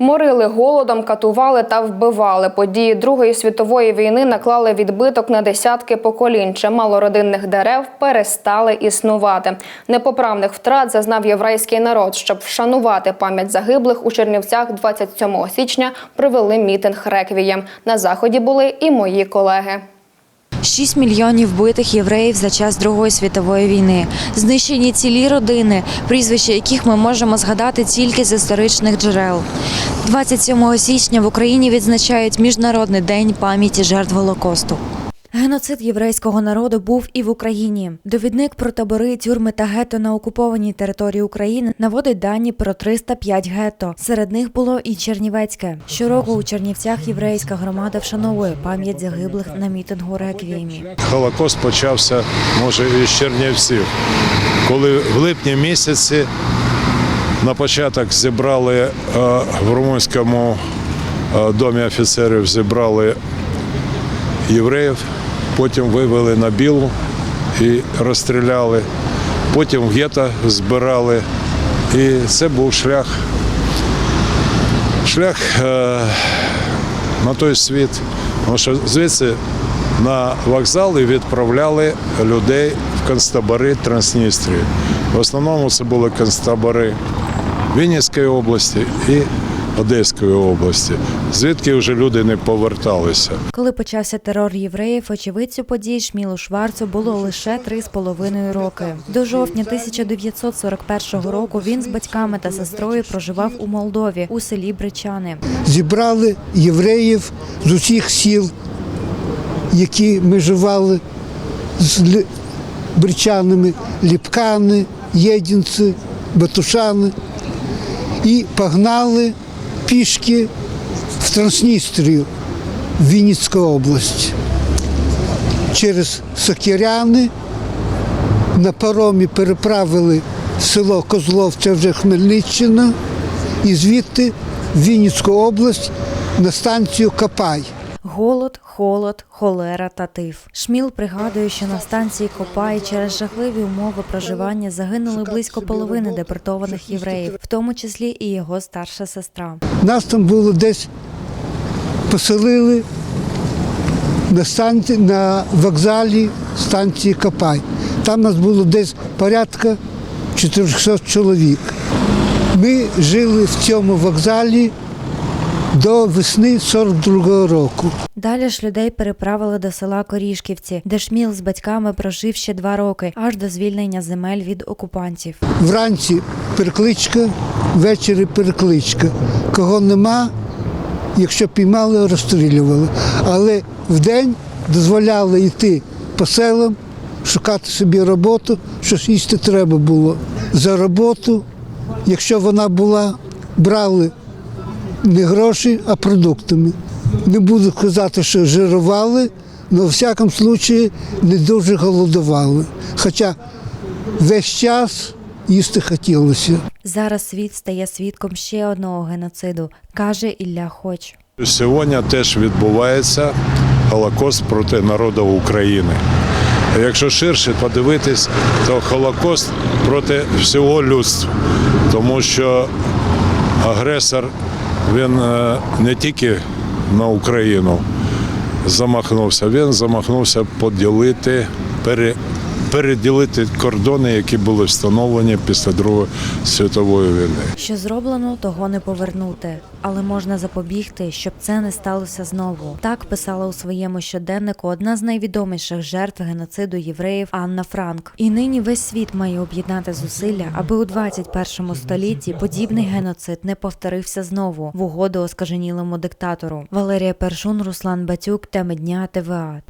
Морили голодом, катували та вбивали. Події Другої світової війни наклали відбиток на десятки поколінь. Чимало родинних дерев перестали існувати. Непоправних втрат зазнав єврейський народ. Щоб вшанувати пам'ять загиблих у Чернівцях 27 січня провели мітинг реквієм. На заході були і мої колеги. 6 мільйонів вбитих євреїв за час Другої світової війни, знищені цілі родини, прізвища яких ми можемо згадати тільки з історичних джерел. 27 січня в Україні відзначають Міжнародний день пам'яті жертв Голокосту. Геноцид єврейського народу був і в Україні. Довідник про табори, тюрми та гетто на окупованій території України наводить дані про 305 гетто. Серед них було і Чернівецьке. Щороку у Чернівцях єврейська громада вшановує пам'ять загиблих на мітингу реквіємі. Холокост почався, може, із Чернівців, коли в липні місяці на початок зібрали е, в румунському е, домі офіцерів зібрали євреїв, потім вивели на білу і розстріляли, потім в гетто збирали. І це був шлях, шлях е, на той світ. Тому що звідси на вокзал і відправляли людей в концтабори Трансністрії. В основному це були концтабори Вінницької області і Одеської області, звідки вже люди не поверталися. Коли почався терор євреїв, очевидцю подій Шмілу Шварцу було лише три з половиною роки. До жовтня 1941 року він з батьками та сестрою проживав у Молдові у селі Бричани. зібрали євреїв з усіх сіл, які межували з Лі- бричанами, ліпкани, єдінці, батушани, і погнали пішки в Трансністрію, в Вінницьку область. Через Сокіряни на паромі переправили село Козлов, це вже Хмельниччина, і звідти в Вінницьку область на станцію Капай. Голод, холод, холера та тиф. Шміл пригадує, що на станції Копай через жахливі умови проживання загинули близько половини депортованих євреїв, в тому числі і його старша сестра. Нас там було десь поселили на станції, на вокзалі станції Капай. Там нас було десь порядка 400 чоловік. Ми жили в цьому вокзалі до весни 42-го року. Далі ж людей переправили до села Корішківці, де Шміл з батьками прожив ще два роки, аж до звільнення земель від окупантів. Вранці перекличка, ввечері перекличка. Кого нема, якщо піймали, розстрілювали. Але вдень дозволяли йти по селам, шукати собі роботу, щось їсти треба було. За роботу, якщо вона була, брали не гроші, а продуктами. Не буду казати, що жирували, але в всякому випадку не дуже голодували. Хоча весь час їсти хотілося. Зараз світ стає свідком ще одного геноциду, каже Ілля Хоч. Сьогодні теж відбувається Холокост проти народу України. А Якщо ширше подивитись, то Холокост проти всього людства, тому що агресор він е, не тільки на Україну замахнувся, він замахнувся поділити, пере, переділити кордони, які були встановлені після Другої світової війни. Що зроблено, того не повернути, але можна запобігти, щоб це не сталося знову. Так писала у своєму щоденнику одна з найвідоміших жертв геноциду євреїв Анна Франк. І нині весь світ має об'єднати зусилля, аби у 21 столітті подібний геноцид не повторився знову в угоду оскаженілому диктатору. Валерія Першун, Руслан Батюк, теми дня ТВА.